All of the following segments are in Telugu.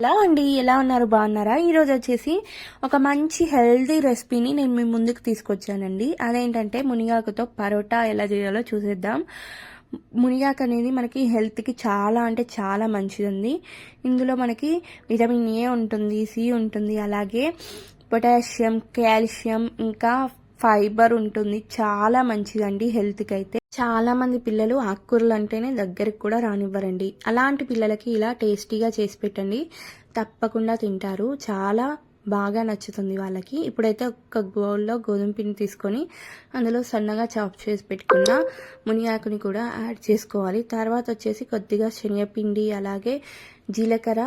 హలో అండి ఎలా ఉన్నారు? బాగున్నారా? ఈరోజు వచ్చేసి ఒక మంచి హెల్దీ రెసిపీని నేను మీ ముందుకు తీసుకొచ్చానండి. అదేంటంటే మునిగాకుతో పరోటా ఎలా చేయాలో చూసేద్దాం. మునిగాకు అనేది మనకి హెల్త్కి చాలా అంటే చాలా మంచిదండి. ఇందులో మనకి విటమిన్ ఏ ఉంటుంది సి ఉంటుంది అలాగే పొటాషియం కాల్షియం ఇంకా ఫైబర్ ఉంటుంది. చాలా మంచిదండి హెల్త్కి అయితే చాలామంది పిల్లలు ఆకుకూరలు అంటేనే దగ్గరికి కూడా రానివ్వరండి. అలాంటి పిల్లలకి ఇలా టేస్టీగా చేసి పెట్టండి. తప్పకుండా తింటారు. చాలా బాగా నచ్చుతుంది వాళ్ళకి. ఇప్పుడైతే ఒక బౌల్లో గోధుమ పిండి తీసుకొని అందులో సన్నగా చాప్ చేసి పెట్టుకున్న మునియాకుని కూడా యాడ్ చేసుకోవాలి. తర్వాత వచ్చేసి కొద్దిగా శనగపిండి అలాగే జీలకర్ర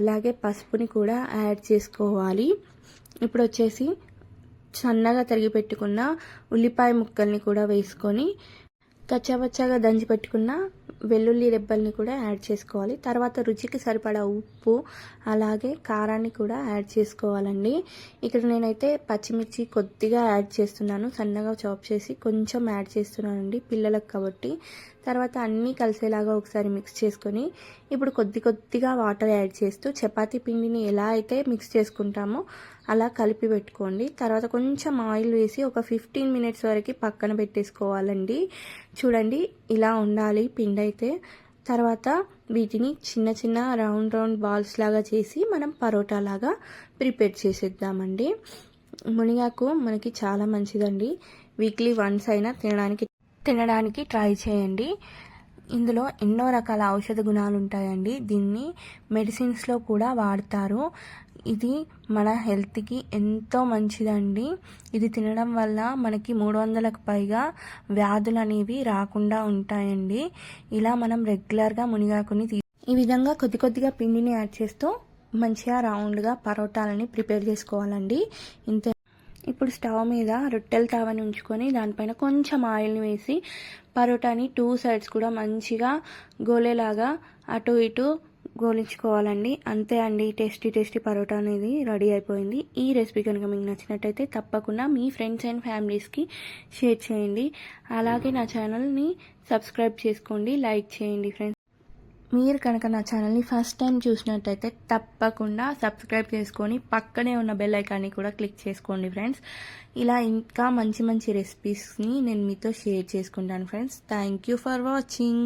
అలాగే పసుపుని కూడా యాడ్ చేసుకోవాలి. ఇప్పుడు వచ్చేసి సన్నగా తరిగి పెట్టుకున్న ఉల్లిపాయ ముక్కల్ని కూడా వేసుకొని కచ్చాబచ్చాగా దంచి పెట్టుకున్న వెల్లుల్లి రెబ్బల్ని కూడా యాడ్ చేసుకోవాలి. తర్వాత రుచికి సరిపడా ఉప్పు అలాగే కారాన్ని కూడా యాడ్ చేసుకోవాలండి. ఇక్కడ నేనైతే పచ్చిమిర్చి కొద్దిగా యాడ్ చేస్తున్నాను. సన్నగా చాప్ చేసి కొంచెం యాడ్ చేస్తున్నానండి పిల్లలకు కాబట్టి. తర్వాత అన్నీ కలిసేలాగా ఒకసారి మిక్స్ చేసుకొని ఇప్పుడు కొద్ది కొద్దిగా వాటర్ యాడ్ చేస్తూ చపాతీ పిండిని ఎలా అయితే మిక్స్ చేసుకుంటామో అలా కలిపి పెట్టుకోండి. తర్వాత కొంచెం ఆయిల్ వేసి ఒక ఫిఫ్టీన్ మినిట్స్ వరకు పక్కన పెట్టేసుకోవాలండి. చూడండి ఇలా ఉండాలి పిండి అయితే. తర్వాత వీటిని చిన్న చిన్న రౌండ్ రౌండ్ బాల్స్ లాగా చేసి మనం పరోటా లాగా ప్రిపేర్ చేసేద్దామండి. మునిగాకు మనకి చాలా మంచిదండి. వీక్లీ వన్స్ అయినా తినడానికి తినడానికి ట్రై చేయండి. ఇందులో ఎన్నో రకాల ఔషధ గుణాలు ఉంటాయండి దీన్ని మెడిసిన్స్లో కూడా వాడతారు. ఇది మన హెల్త్కి ఎంతో మంచిదండి. ఇది తినడం వల్ల మనకి మూడు వందలకు పైగా వ్యాధులు అనేవి రాకుండా ఉంటాయండి. ఇలా మనం రెగ్యులర్గా మునిగాకుని ఈ విధంగా కొద్ది కొద్దిగా పిండిని యాడ్ చేస్తూ మంచిగా రౌండ్గా పరోటాలని ప్రిపేర్ చేసుకోవాలండి. ఇంతే ఇప్పుడు స్టవ్ మీద రొట్టెల తావని ఉంచుకొని దానిపైన కొంచెం ఆయిల్ని వేసి పరోటాని టూ సైడ్స్ కూడా మంచిగా గోలేలాగా అటు ఇటు గోలించుకోవాలండి. అంతే అండి టేస్టీ టేస్టీ పరోటా అనేది రెడీ అయిపోయింది. ఈ రెసిపీ కనుక మీకు నచ్చినట్టయితే తప్పకుండా మీ ఫ్రెండ్స్ అండ్ ఫ్యామిలీస్కి షేర్ చేయండి. అలాగే నా ఛానల్ని సబ్స్క్రైబ్ చేసుకోండి లైక్ చేయండి ఫ్రెండ్స్. మీరు కనుక నా ఛానల్ని ఫస్ట్ టైం చూసినట్టయితే తప్పకుండా సబ్స్క్రైబ్ చేసుకొని పక్కనే ఉన్న బెల్ ఐకాన్ని కూడా క్లిక్ చేసుకోండి ఫ్రెండ్స్. ఇలా ఇంకా మంచి మంచి రెసిపీస్ని నేను మీతో షేర్ చేసుకుంటాను friends. Thank you for watching